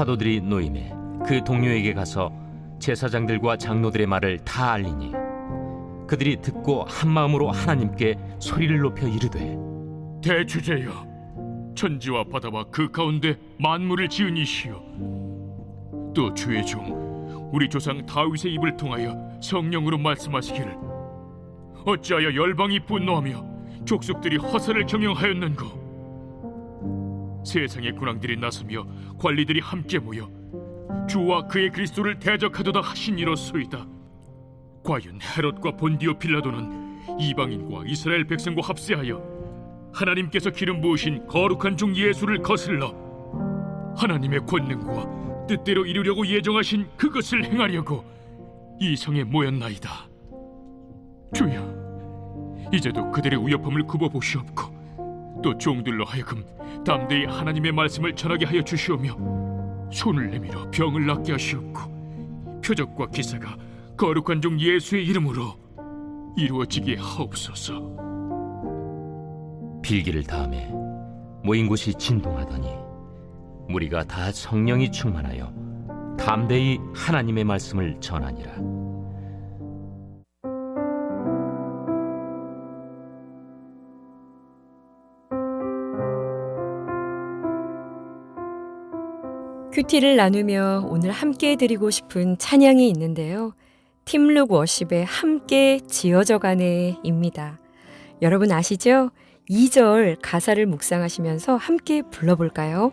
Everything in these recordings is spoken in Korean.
사도들이 노임에 그 동료에게 가서 제사장들과 장로들의 말을 다 알리니 그들이 듣고 한 마음으로 하나님께 소리를 높여 이르되 대주제여 천지와 바다와 그 가운데 만물을 지은 이시여 또 주의 종 우리 조상 다윗의 입을 통하여 성령으로 말씀하시기를 어찌하여 열방이 분노하며 족속들이 허사를 경영하였는고 세상의 군왕들이 나서며 관리들이 함께 모여 주와 그의 그리스도를 대적하도다 하시니로소이다 과연 헤롯과 본디오 필라도는 이방인과 이스라엘 백성과 합세하여 하나님께서 기름 부으신 거룩한 종 예수를 거슬러 하나님의 권능과 뜻대로 이루려고 예정하신 그것을 행하려고 이 성에 모였나이다. 주여, 이제도 그들의 우여함을 굽어 보시옵고 또 종들로 하여금 담대히 하나님의 말씀을 전하게 하여 주시오며 손을 내밀어 병을 낫게 하시옵고 표적과 기사가 거룩한 종 예수의 이름으로 이루어지게 하옵소서. 빌기를 다음에 모인 곳이 진동하더니 무리가 다 성령이 충만하여 담대히 하나님의 말씀을 전하니라. 큐티를 나누며 오늘 함께 드리고 싶은 찬양이 있는데요. 팀룩 워십의 함께 지어져 가네입니다. 여러분 아시죠? 2절 가사를 묵상하시면서 함께 불러볼까요?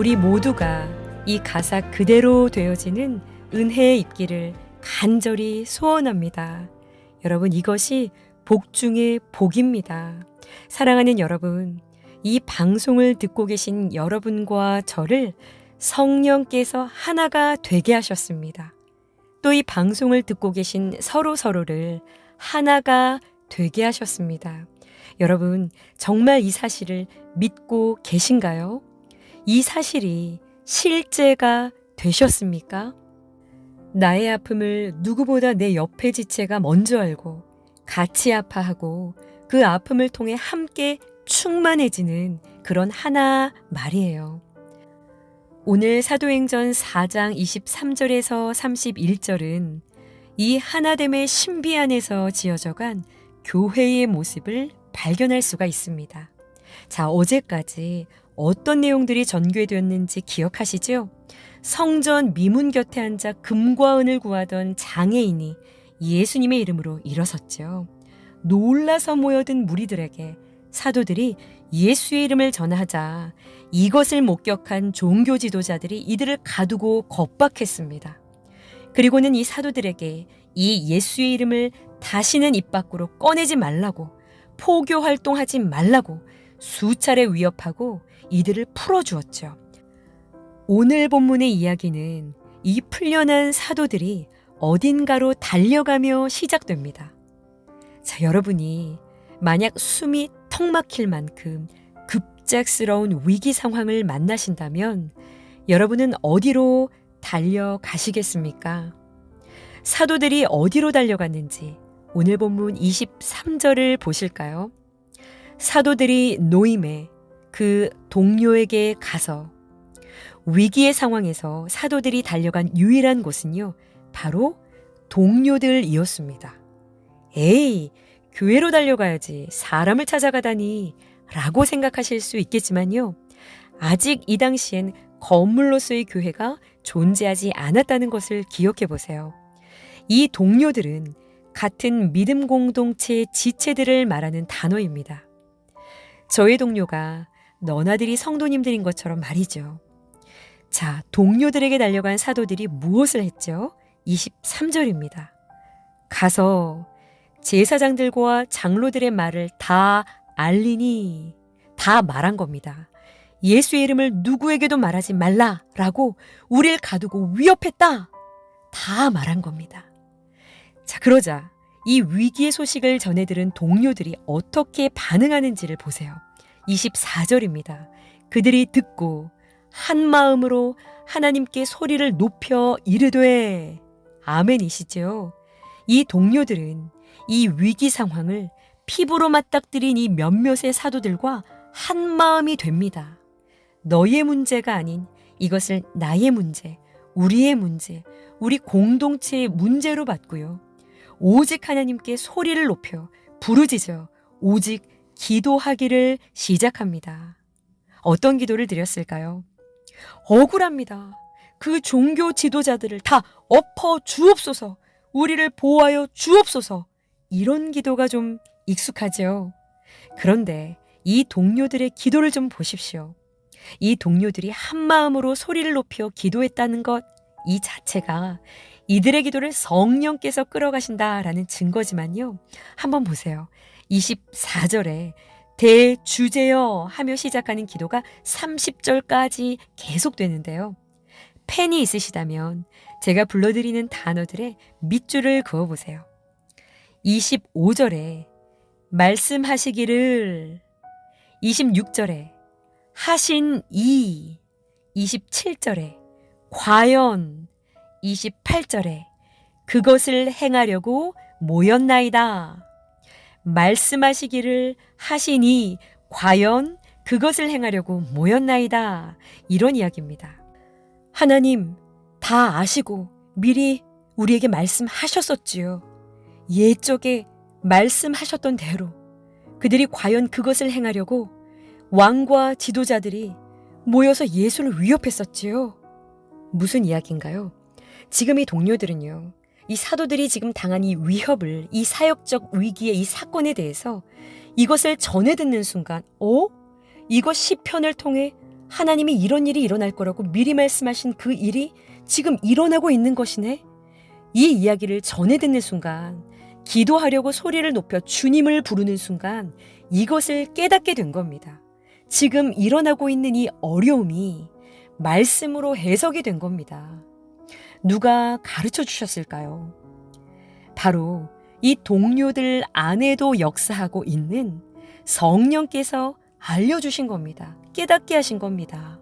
우리 모두가 이 가사 그대로 되어지는 은혜의 입기를 간절히 소원합니다. 여러분 이것이 복 중의 복입니다. 사랑하는 여러분, 이 방송을 듣고 계신 여러분과 저를 성령께서 하나가 되게 하셨습니다. 또 이 방송을 듣고 계신 서로 서로를 하나가 되게 하셨습니다. 여러분, 정말 이 사실을 믿고 계신가요? 이 사실이 실제가 되셨습니까? 나의 아픔을 누구보다 내 옆의 지체가 먼저 알고 같이 아파하고 그 아픔을 통해 함께 충만해지는 그런 하나 말이에요. 오늘 사도행전 4장 23절에서 31절은 이 하나됨의 신비 안에서 지어져간 교회의 모습을 발견할 수가 있습니다. 자, 어제까지 어떤 내용들이 전개되었는지 기억하시죠? 성전 미문 곁에 앉아 금과 은을 구하던 장애인이 예수님의 이름으로 일어섰죠. 놀라서 모여든 무리들에게 사도들이 예수의 이름을 전하자 이것을 목격한 종교 지도자들이 이들을 가두고 겁박했습니다. 그리고는 이 사도들에게 이 예수의 이름을 다시는 입 밖으로 꺼내지 말라고 포교 활동하지 말라고 수차례 위협하고 이들을 풀어주었죠. 오늘 본문의 이야기는 이 풀려난 사도들이 어딘가로 달려가며 시작됩니다. 자, 여러분이 만약 숨이 턱 막힐 만큼 급작스러운 위기 상황을 만나신다면 여러분은 어디로 달려가시겠습니까? 사도들이 어디로 달려갔는지 오늘 본문 23절을 보실까요? 사도들이 노임에 그 동료에게 가서 위기의 상황에서 사도들이 달려간 유일한 곳은요, 바로 동료들이었습니다. 에이, 교회로 달려가야지. 사람을 찾아가다니. 라고 생각하실 수 있겠지만요. 아직 이 당시엔 건물로서의 교회가 존재하지 않았다는 것을 기억해 보세요. 이 동료들은 같은 믿음 공동체의 지체들을 말하는 단어입니다. 저의 동료가 너나들이 성도님들인 것처럼 말이죠. 자, 동료들에게 달려간 사도들이 무엇을 했죠? 23절입니다. 가서 제사장들과 장로들의 말을 다 알리니 다 말한 겁니다. 예수의 이름을 누구에게도 말하지 말라라고 우리를 가두고 위협했다. 다 말한 겁니다. 자, 그러자 이 위기의 소식을 전해 들은 동료들이 어떻게 반응하는지를 보세요. 24절입니다. 그들이 듣고 한 마음으로 하나님께 소리를 높여 이르되 아멘이시죠. 이 동료들은 이 위기 상황을 피부로 맞닥뜨린 이 몇몇의 사도들과 한 마음이 됩니다. 너의 문제가 아닌 이것을 나의 문제, 우리의 문제, 우리 공동체의 문제로 봤고요. 오직 하나님께 소리를 높여 부르짖어 오직 기도하기를 시작합니다. 어떤 기도를 드렸을까요? 억울합니다. 그 종교 지도자들을 다 엎어 주옵소서. 우리를 보호하여 주옵소서. 이런 기도가 좀 익숙하죠. 그런데 이 동료들의 기도를 좀 보십시오. 이 동료들이 한 마음으로 소리를 높여 기도했다는 것, 이 자체가 이들의 기도를 성령께서 끌어가신다라는 증거지만요. 한번 보세요. 24절에 대주제여 하며 시작하는 기도가 30절까지 계속되는데요. 펜이 있으시다면 제가 불러드리는 단어들의 밑줄을 그어보세요. 25절에 말씀하시기를 26절에 하신 이 27절에 과연 28절에 그것을 행하려고 모였나이다. 말씀하시기를 하시니 과연 그것을 행하려고 모였나이다. 이런 이야기입니다. 하나님 다 아시고 미리 우리에게 말씀하셨었지요. 예적에 말씀하셨던 대로 그들이 과연 그것을 행하려고 왕과 지도자들이 모여서 예수를 위협했었지요. 무슨 이야기인가요? 지금 이 동료들은요. 이 사도들이 지금 당한 이 위협을, 이 사역적 위기의 이 사건에 대해서 이것을 전해 듣는 순간, 어? 이것 시편을 통해 하나님이 이런 일이 일어날 거라고 미리 말씀하신 그 일이 지금 일어나고 있는 것이네? 이 이야기를 전해 듣는 순간, 기도하려고 소리를 높여 주님을 부르는 순간 이것을 깨닫게 된 겁니다. 지금 일어나고 있는 이 어려움이 말씀으로 해석이 된 겁니다. 누가 가르쳐 주셨을까요? 바로 이 동료들 안에도 역사하고 있는 성령께서 알려주신 겁니다. 깨닫게 하신 겁니다.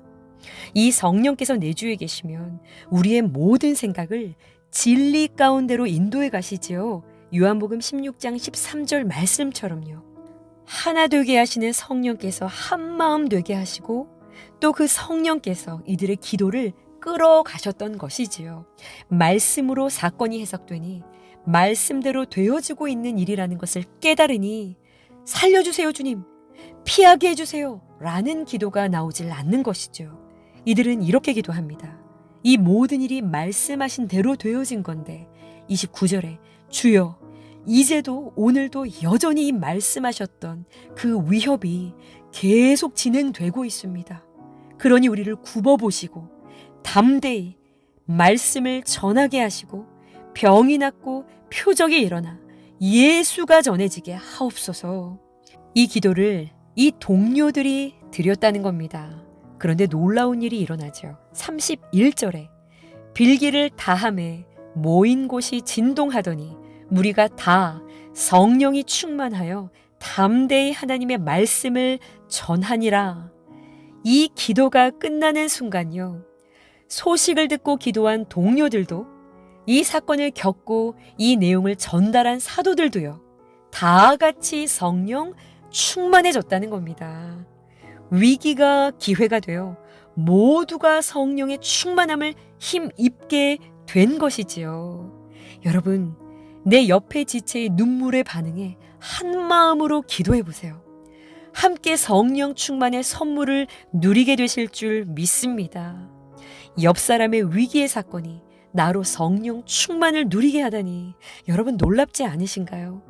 이 성령께서 내 주에 계시면 우리의 모든 생각을 진리 가운데로 인도해 가시지요. 요한복음 16장 13절 말씀처럼요. 하나 되게 하시는 성령께서 한 마음 되게 하시고 또 그 성령께서 이들의 기도를 끌어가셨던 것이지요. 말씀으로 사건이 해석되니 말씀대로 되어지고 있는 일이라는 것을 깨달으니 살려주세요, 주님. 피하게 해주세요. 라는 기도가 나오질 않는 것이죠. 이들은 이렇게 기도합니다. 이 모든 일이 말씀하신 대로 되어진 건데 29절에 주여 이제도 오늘도 여전히 말씀하셨던 그 위협이 계속 진행되고 있습니다. 그러니 우리를 굽어보시고 담대히 말씀을 전하게 하시고 병이 낫고 표적이 일어나 예수가 전해지게 하옵소서. 이 기도를 이 동료들이 드렸다는 겁니다. 그런데 놀라운 일이 일어나죠. 31절에 빌기를 다함에 모인 곳이 진동하더니 무리가 다 성령이 충만하여 담대히 하나님의 말씀을 전하니라. 이 기도가 끝나는 순간요. 소식을 듣고 기도한 동료들도 이 사건을 겪고 이 내용을 전달한 사도들도요. 다 같이 성령 충만해졌다는 겁니다. 위기가 기회가 되어 모두가 성령의 충만함을 힘입게 된 것이지요. 여러분, 내 옆에 지체의 눈물에 반응해 한 마음으로 기도해 보세요. 함께 성령 충만의 선물을 누리게 되실 줄 믿습니다. 옆 사람의 위기의 사건이 나로 성령 충만을 누리게 하다니 여러분 놀랍지 않으신가요?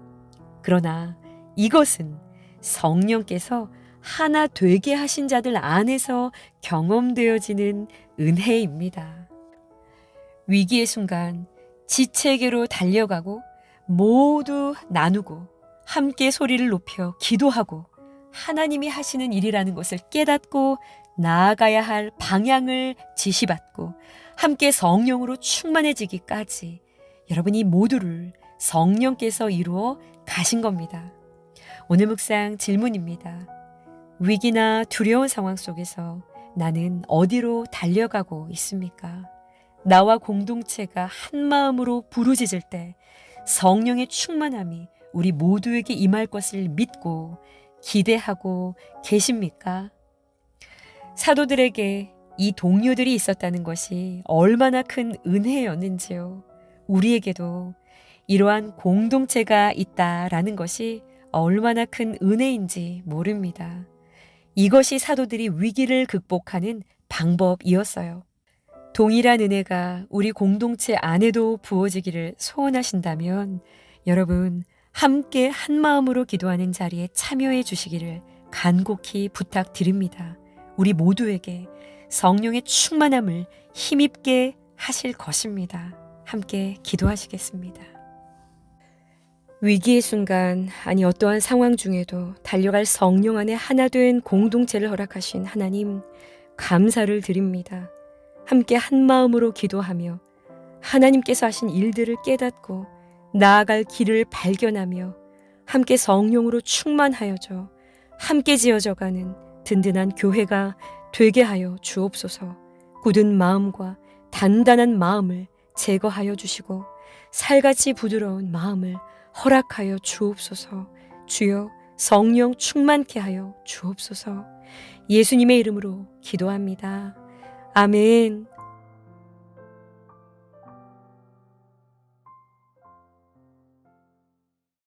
그러나 이것은 성령께서 하나 되게 하신 자들 안에서 경험되어지는 은혜입니다. 위기의 순간 지체계로 달려가고 모두 나누고 함께 소리를 높여 기도하고 하나님이 하시는 일이라는 것을 깨닫고 나아가야 할 방향을 지시받고 함께 성령으로 충만해지기까지 여러분 이 모두를 성령께서 이루어 가신 겁니다. 오늘 묵상 질문입니다. 위기나 두려운 상황 속에서 나는 어디로 달려가고 있습니까? 나와 공동체가 한 마음으로 부르짖을 때 성령의 충만함이 우리 모두에게 임할 것을 믿고 기대하고 계십니까? 사도들에게 이 동료들이 있었다는 것이 얼마나 큰 은혜였는지요. 우리에게도 이러한 공동체가 있다라는 것이 얼마나 큰 은혜인지 모릅니다. 이것이 사도들이 위기를 극복하는 방법이었어요. 동일한 은혜가 우리 공동체 안에도 부어지기를 소원하신다면 여러분 함께 한 마음으로 기도하는 자리에 참여해 주시기를 간곡히 부탁드립니다. 우리 모두에게 성령의 충만함을 힘입게 하실 것입니다. 함께 기도하시겠습니다. 위기의 순간, 아니 어떠한 상황 중에도 달려갈 성령 안에 하나 된 공동체를 허락하신 하나님, 감사를 드립니다. 함께 한 마음으로 기도하며 하나님께서 하신 일들을 깨닫고 나아갈 길을 발견하며 함께 성령으로 충만하여져 함께 지어져가는 든든한 교회가 되게 하여 주옵소서. 굳은 마음과 단단한 마음을 제거하여 주시고 살같이 부드러운 마음을 허락하여 주옵소서. 주여 성령 충만케 하여 주옵소서. 예수님의 이름으로 기도합니다. 아멘.